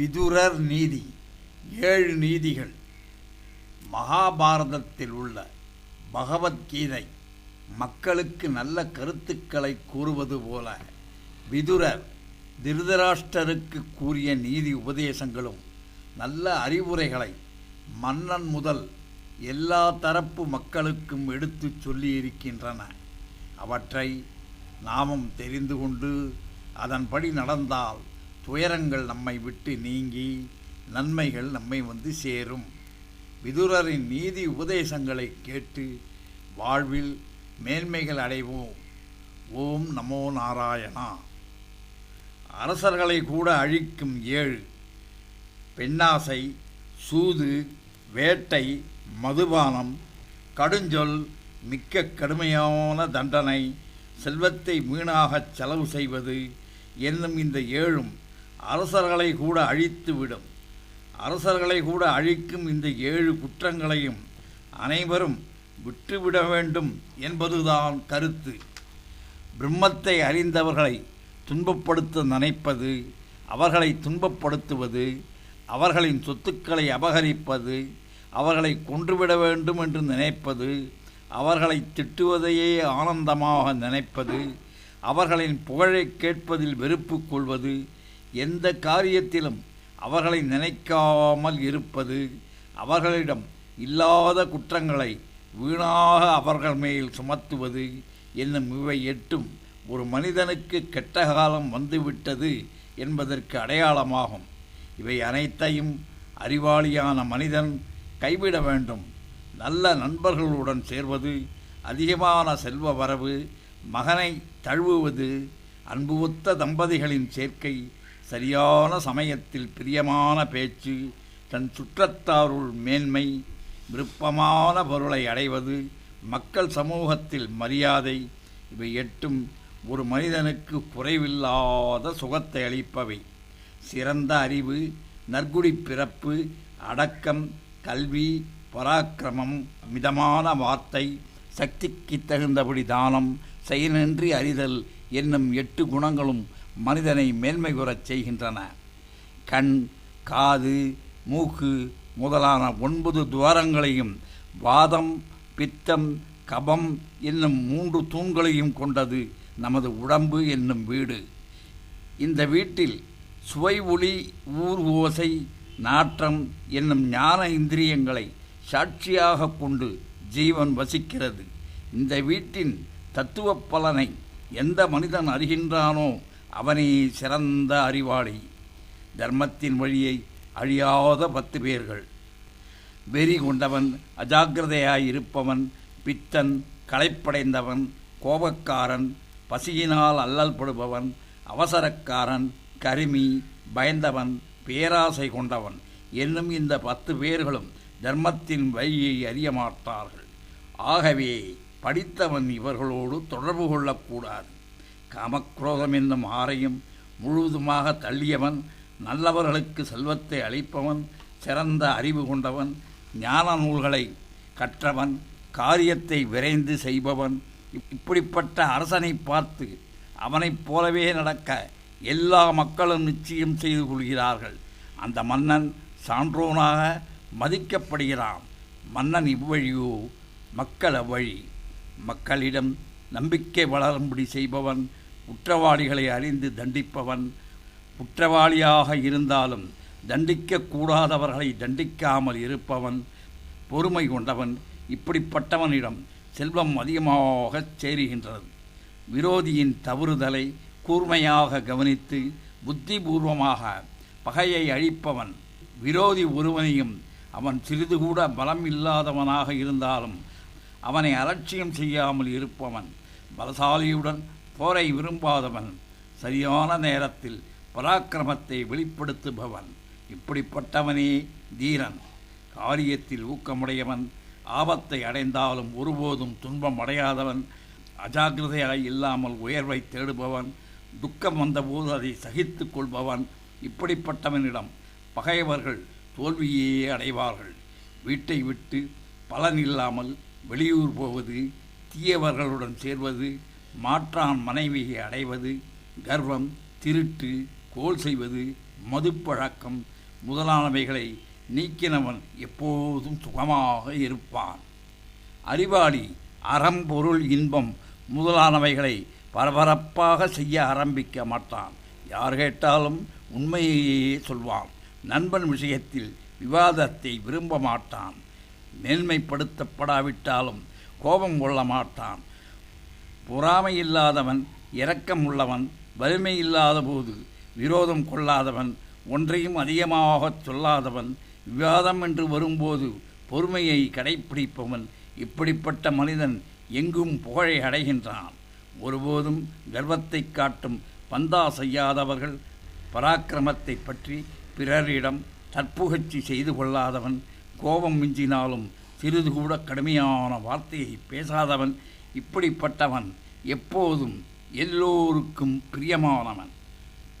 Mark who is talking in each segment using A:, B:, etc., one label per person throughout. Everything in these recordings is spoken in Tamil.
A: விதுரர் நீதி ஏழு நீதிகள். மகாபாரதத்தில் உள்ள பகவத்கீதை மக்களுக்கு நல்ல கருத்துக்களை கூறுவது போல விதுரர் திருதராஷ்டருக்கு கூறிய நீதி உபதேசங்களும் நல்ல அறிவுரைகளை மன்னன் முதல் எல்லா தரப்பு மக்களுக்கும் எடுத்துச் சொல்லியிருக்கின்றன. அவற்றை நாமும் தெரிந்து கொண்டு அதன்படி நடந்தால் துயரங்கள் நம்மை விட்டு நீங்கி நன்மைகள் நம்மை வந்து சேரும். விதுரரின் நீதி உபதேசங்களை கேட்டு வாழ்வில் மேன்மைகள் அடைவோம். ஓம் நமோ நாராயணா. அரசர்களை கூட அழிக்கும் ஏழு. பெண்ணாசை சூது வேட்டை மதுபானம் கடுஞ்சொல் மிக்க கடுமையான தண்டனை செல்வத்தை வீணாகச் செலவு செய்வது என்னும் இந்த ஏழும் அரசர்களை கூட அழித்துவிடும் அரசர்களை கூட அழிக்கும் இந்த ஏழு குற்றங்களையும் அனைவரும் விட்டுவிட வேண்டும் என்பதுதான் கருத்து. பிரம்மத்தை அறிந்தவர்களை துன்பப்படுத்த நினைப்பது அவர்களை துன்பப்படுத்துவது அவர்களின் சொத்துக்களை அபகரிப்பது அவர்களை கொன்றுவிட வேண்டும் என்று நினைப்பது அவர்களை திட்டுவதையே ஆனந்தமாக நினைப்பது அவர்களின் புகழை கேட்பதில் வெறுப்பு கொள்வது எந்த காரியத்திலும் அவர்களை நினைக்காமல் இருப்பது அவர்களிடம் இல்லாத குற்றங்களை வீணாக அவர்கள் மேல் சுமத்துவது என்னும் இவை எட்டும் ஒரு மனிதனுக்கு கெட்ட காலம் வந்துவிட்டது என்பதற்கு அடையாளமாகும். இவை அனைத்தையும் அறிவாளியான மனிதன் கைவிட வேண்டும். நல்ல நண்பர்களுடன் சேர்வது அதிகமான செல்வ வரவு மகனை தழுவுவது அன்பு ஒத்த தம்பதிகளின் சேர்க்கை சரியான சமயத்தில் பிரியமான பேச்சு தன் சுற்றத்தாருள் மேன்மை விருப்பமான பொருளை அடைவது மக்கள் சமூகத்தில் மரியாதை இவை எட்டும் ஒரு மனிதனுக்கு குறைவில்லாத சுகத்தை அளிப்பவை. சிறந்த அறிவு நற்குடி பிறப்பு அடக்கம் கல்வி பராக்கிரமம் மிதமான வார்த்தை சக்திக்கு தகுந்தபடி தானம் செயலின்றி அறிதல் என்னும் எட்டு குணங்களும் மனிதனை மேன்மை கூறச் செய்கின்றன. கண் காது மூக்கு முதலான ஒன்பது துவாரங்களையும் வாதம் பித்தம் கபம் என்னும் மூன்று தூண்களையும் கொண்டது நமது உடம்பு என்னும் வீடு. இந்த வீட்டில் சுவை ஒளி ஊர் ஓசை நாற்றம் என்னும் ஞான இந்திரியங்களை சாட்சியாக கொண்டு ஜீவன் வசிக்கிறது. இந்த வீட்டின் தத்துவ பலனை எந்த மனிதன் அறிகின்றானோ அவனே சிறந்த அறிவாளி. தர்மத்தின் வழியை அழியாத பத்து பேர்கள். வெறி கொண்டவன் அஜாக்கிரதையாய் இருப்பவன் பித்தன் களைப்படைந்தவன் கோபக்காரன் பசியினால் அல்லல்படுபவன் அவசரக்காரன் கருமி பயந்தவன் பேராசை கொண்டவன். என்னும் இந்த பத்து பேர்களும் தர்மத்தின் வழியை அறிய மாட்டார்கள். ஆகவே படித்தவன் இவர்களோடு தொடர்பு கொள்ளக்கூடாது. காமக்ரோதம் என்னும் ஆரையும் முழுவதுமாக தள்ளியவன் நல்லவர்களுக்கு செல்வத்தை அளிப்பவன் சிறந்த அறிவு கொண்டவன் ஞான நூல்களை கற்றவன் காரியத்தை விரைந்து செய்பவன். இப்படிப்பட்ட அரசனை பார்த்து அவனைப் போலவே நடக்க எல்லா மக்களும் நிச்சயம் செய்து கொள்கிறார்கள். அந்த மன்னன் சான்றோனாக மதிக்கப்படுகிறான். மன்னன் இவ்வழியோ மக்கள் அவ்வழி. மக்களிடம் நம்பிக்கை வளரும்படி செய்பவன் குற்றவாளிகளை அறிந்து தண்டிப்பவன் குற்றவாளியாக இருந்தாலும் தண்டிக்கக்கூடாதவர்களை தண்டிக்காமல் இருப்பவன் பொறுமை கொண்டவன் இப்படிப்பட்டவனிடம் செல்வம் அதிகமாகச் சேருகின்றது. விரோதியின் தவறுதலை கூர்மையாக கவனித்து புத்திபூர்வமாக பகையை அழிப்பவன் விரோதி ஒருவனையும் அவன் சிறிது கூட பலம் இல்லாதவனாக இருந்தாலும் அவனை அலட்சியம் செய்யாமல் இருப்பவன் பலசாலியுடன் போரை விரும்பாதவன் சரியான நேரத்தில் பராக்கிரமத்தை வெளிப்படுத்துபவன். இப்படிப்பட்டவனே தீரன். காரியத்தில் ஊக்கமுடையவன் ஆபத்தை அடைந்தாலும் ஒருபோதும் துன்பம் அடையாதவன் அஜாகிரதையாய் இல்லாமல் உயர்வை தேடுபவன் துக்கம் வந்தபோது அதை சகித்து கொள்பவன். இப்படிப்பட்டவனிடம் பகைவர்கள் தோல்வியே அடைவார்கள். வீட்டை விட்டு பலன் இல்லாமல் வெளியூர் போவது தீயவர்களுடன் சேர்வது மாற்றான் மனைவியை அடைவது கர்வம் திருட்டு கோல் செய்வது மதுப்பழக்கம் முதலானவைகளை நீக்கினவன் எப்போதும் சுகமாக இருப்பான். அறிவாளி அறம்பொருள் இன்பம் முதலானவைகளை பரபரப்பாக செய்ய ஆரம்பிக்க மாட்டான். யார் கேட்டாலும் உண்மையையே சொல்வான். நண்பன் விஷயத்தில் விவாதத்தை விரும்ப மாட்டான். மேன்மைப்படுத்தப்படாவிட்டாலும் கோபம் கொள்ள மாட்டான். பொறாமை இல்லாதவன் இரக்கம் உள்ளவன் வலிமை இல்லாத போது விரோதம் கொள்ளாதவன் ஒன்றையும் அதிகமாகச் சொல்லாதவன் விவாதம் என்று வரும்போது பொறுமையை கடைப்பிடிப்பவன் இப்படிப்பட்ட மனிதன் எங்கும் புகழை அடைகின்றான். ஒருபோதும் கர்வத்தை காட்டும் பந்தா செய்யாதவர்கள் பராக்கிரமத்தை பற்றி பிறரிடம் தற்புகழ்ச்சி செய்து கொள்ளாதவன் கோபம் மிஞ்சினாலும் சிறிது கூட கடுமையான வார்த்தையை பேசாதவன் இப்படிப்பட்டவன் எப்போதும் எல்லோருக்கும் பிரியமானவன்.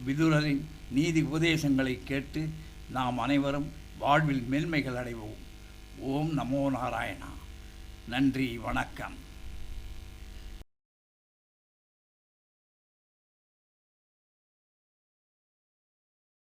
A: விதுரரின் நீதி உபதேசங்களை கேட்டு நாம் அனைவரும் வாழ்வில் மேன்மைகள் அடைவோம். ஓம் நமோ நாராயணா. நன்றி வணக்கம்.